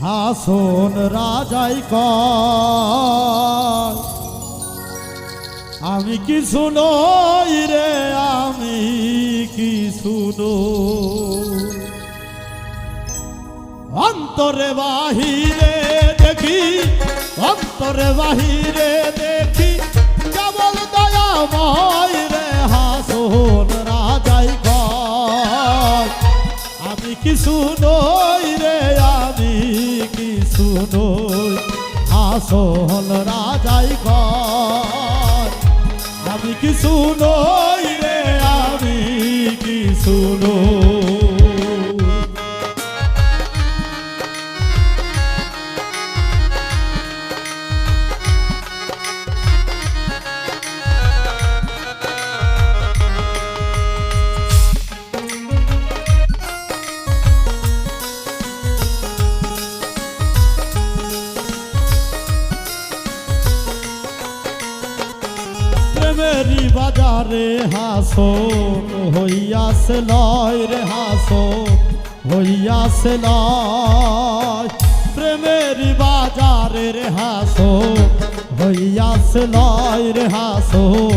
হাসন রাজাই আমি কি শুনো রে আমি কি শুনো অন্তরে বাহিরে দেখি অন্তরে বাহিরে কি শুনই আসল রাজাই কয় আমি কি শুনই রে আমি কি শুনই বাজারে হাসন, হইয়াছে লয় রে হাসন, হইয়াছে লয়। প্রেমেরই বাজারে রে হাসন, হইয়াছে লয় রে হাসন,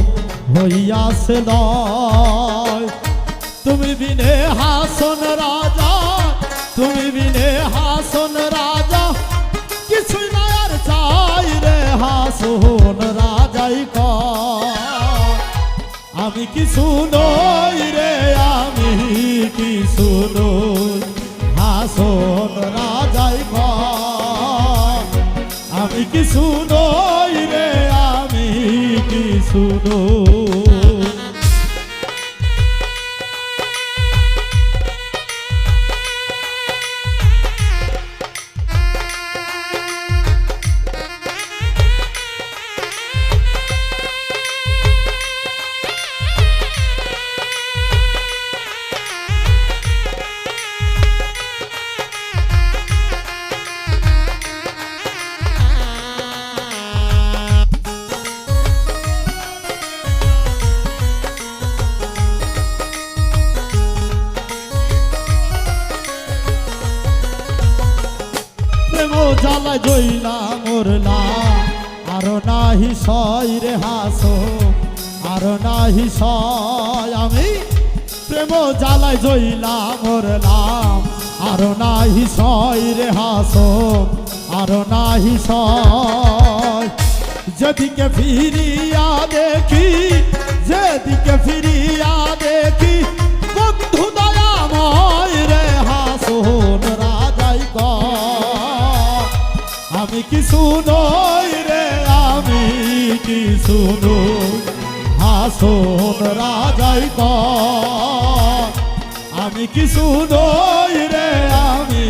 হইয়াছে লয়। তুমি বিনে হাসন রাজা, তুমি বিনে হাসন আমি রে আমি কি শুনই হাসন রাজাই আমি কি শুনই রে আমি কি শুনই প্রেম জ্বালা জইলা মরলা। আর নাহি সয় রে হাসো, আর নাহি সয়। আমি প্রেম জ্বালায় জইলা মরলাম। আর নাহি সয় রে হাসো, আর নাহি সয়। যেদিকে ফিরিয়া দেখি, যেদিকে ফিরিয়া দেখি আমি কি শুনই রে, আমি কি শুনই হাসন রাজাই কয় আমি কি শুনই রে, আমি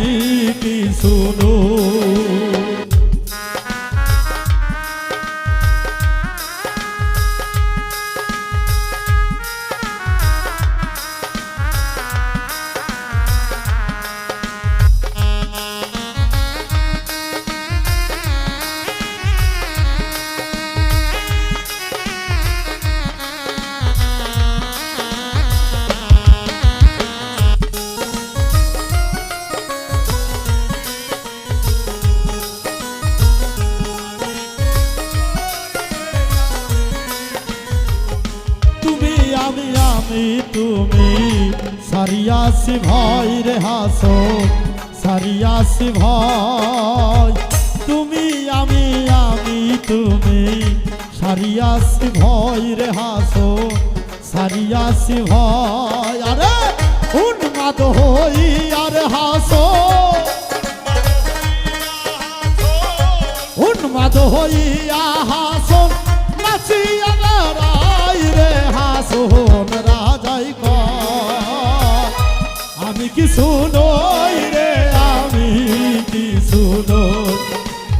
কি শুনই তুমি আমি তুমি। সারিয়াসি ভয় রে হাসো সারিয়াসি ভয়। তুমি আমি আমি তুমি। সারিয়াসি ভয় রে হাসো সারিয়াসি ভয়। আরে, উন্মাদ হই আর হাসো। আমি কি শুনই রে, আমি কি শুনই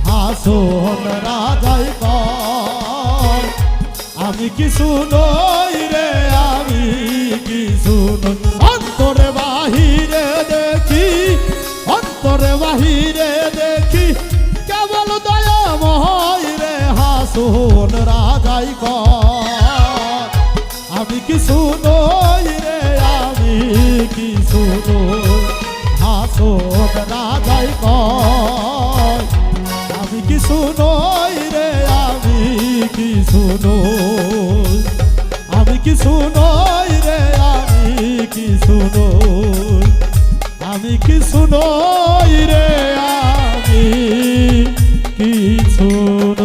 হাসন রাজাই আমি কি শুনই রে, আমি কি শুনই অন্তরে বাহিরে দেখি, অন্তরে বাহিরে দেখি, কেবল দয়াময় রে হাসন রাজাই কয় আমি কি শুনই রে আমি কি শুনো হাসোদ রাজাই কয়, আমি কি শুনোই রে, আমি কি শুনো আমি কি শুনোই রে, আমি কি শুনো আমি কি শুনোই রে, আমি কি শুনো